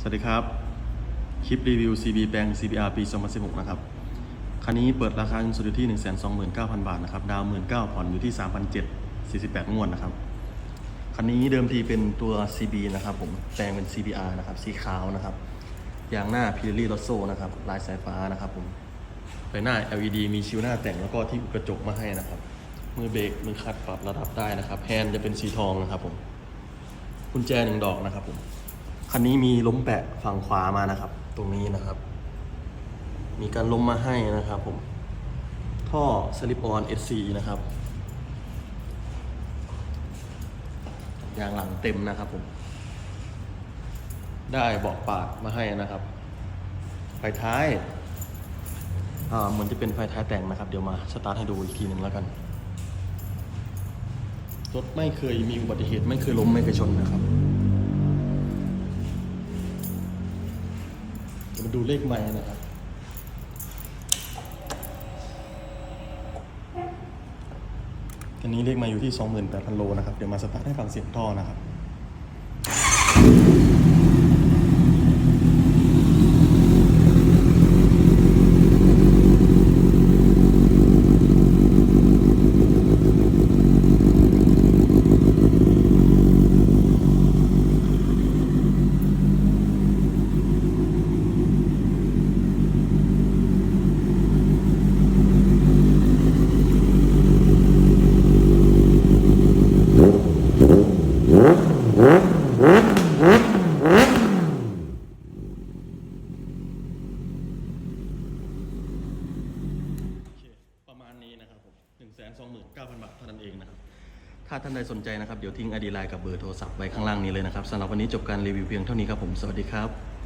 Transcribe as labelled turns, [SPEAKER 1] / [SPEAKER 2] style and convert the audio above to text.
[SPEAKER 1] สวัสดีครับ คลิปรีวิว CB แปลง CBR ปี 2016 นะครับ คันนี้เปิดราคาเงินสดอยู่ที่ 129,000 บาทนะครับ ดาวน์19,000ผ่อนอยู่ที่ 3,748 งวดนะครับ คันนี้เดิมทีเป็นตัว CB นะครับผม แปลงเป็น CBR นะครับ สีขาวนะครับ ยางหน้า Pirelli Rosso นะครับ ลายสายฟ้านะครับผมไฟหน้า LED มีชิวหน้าแต่งแล้วก็ที่อุดกระจกมาให้นะครับ มือเบรก มือคัดปรับระดับได้นะครับ แฮนด์จะเป็นสีทองนะครับผม กุญแจหนึ่งดอกนะครับผม คันนี้มีล้มแปะฝั่งขวามานะครับ ตรงนี้นะครับ มีการล้มมาให้นะครับผม ท่อสลิปออน SC นะครับยางหลังเต็มนะครับผม ได้เบาะปาดมาให้นะครับ ไฟท้ายอ่าเหมือนจะเป็นไฟท้ายแต่งนะครับ เดี๋ยวมาสตาร์ทให้ดูอีกทีหนึ่งแล้วกัน รถไม่เคยมีอุบัติเหตุไม่เคยล้มไม่เคยชนนะครับ ดี๋ยวมาดูเลขใหม่นะครับ อันนี้เลขไม้อยู่ที่ 28,000 โลนะครับ เดี๋ยวมาสตาร์ทให้ฟังเสียงท่อนะครับ โอเค ประมาณนี้นะครับผม 29,000 บาทเท่านั้นเองนะครับ ถ้าท่านใดสนใจนะครับ เดี๋ยวทิ้งอดีไลน์กับเบอร์โทรศัพท์ไว้ข้างล่างนี้เลยนะครับสำหรับวันนี้จบการรีวิวเพียงเท่านี้ครับผม สวัสดีครับ